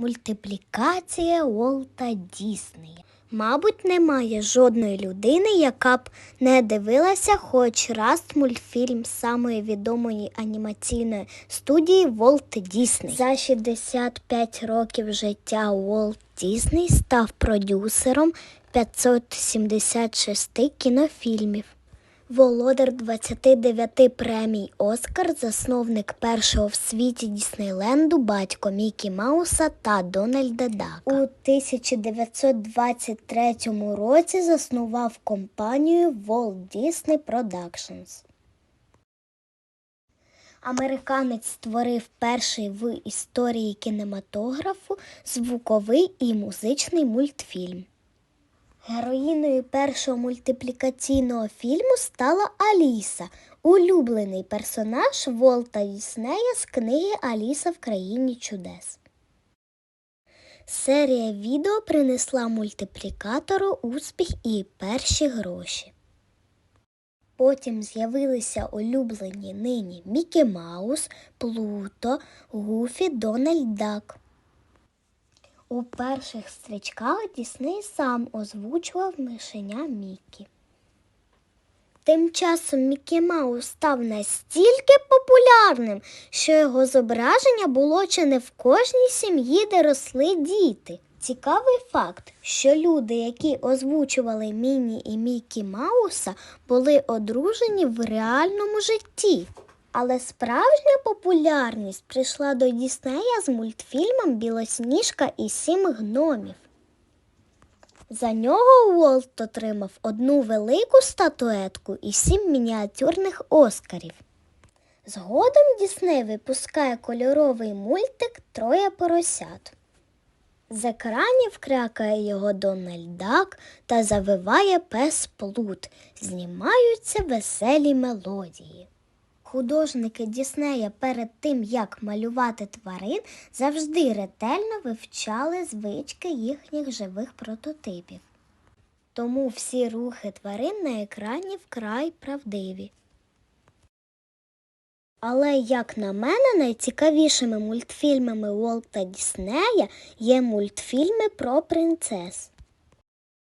Мультиплікація Уолта Діснея. Мабуть, немає жодної людини, яка б не дивилася хоч раз мультфільм самої відомої анімаційної студії Волт Дісней. За 65 років життя Уолт Дісней став продюсером 576 кінофільмів. Володар 29 премій Оскар, засновник першого в світі Діснейленду, батько Мікі Мауса та Дональда Дака. У 1923 році заснував компанію Walt Disney Productions. Американець створив перший в історії кінематографу звуковий і музичний мультфільм. Героїною першого мультиплікаційного фільму стала Аліса, улюблений персонаж Волта Діснея з книги Аліса в країні чудес. Серія відео принесла мультиплікатору успіх і перші гроші. Потім з'явилися улюблені нині Мікі Маус, Плуто, Гуфі, Дональд Дак. У перших стрічках Дісней сам озвучував мишеня Мікі. Тим часом Мікі Маус став настільки популярним, що його зображення було чи не в кожній сім'ї, де росли діти. Цікавий факт, що люди, які озвучували Міні і Мікі Мауса, були одружені в реальному житті. Але справжня популярність прийшла до Діснея з мультфільмом Білосніжка і сім гномів. За нього Уолт отримав одну велику статуетку і сім мініатюрних оскарів. Згодом Дісней випускає кольоровий мультик Троє поросят. З екранів крякає його Дональд Дак та завиває пес Плут. Знімаються веселі мелодії. Художники Діснея перед тим, як малювати тварин, завжди ретельно вивчали звички їхніх живих прототипів. Тому всі рухи тварин на екрані вкрай правдиві. Але, як на мене, найцікавішими мультфільмами Уолта Діснея є мультфільми про принцес.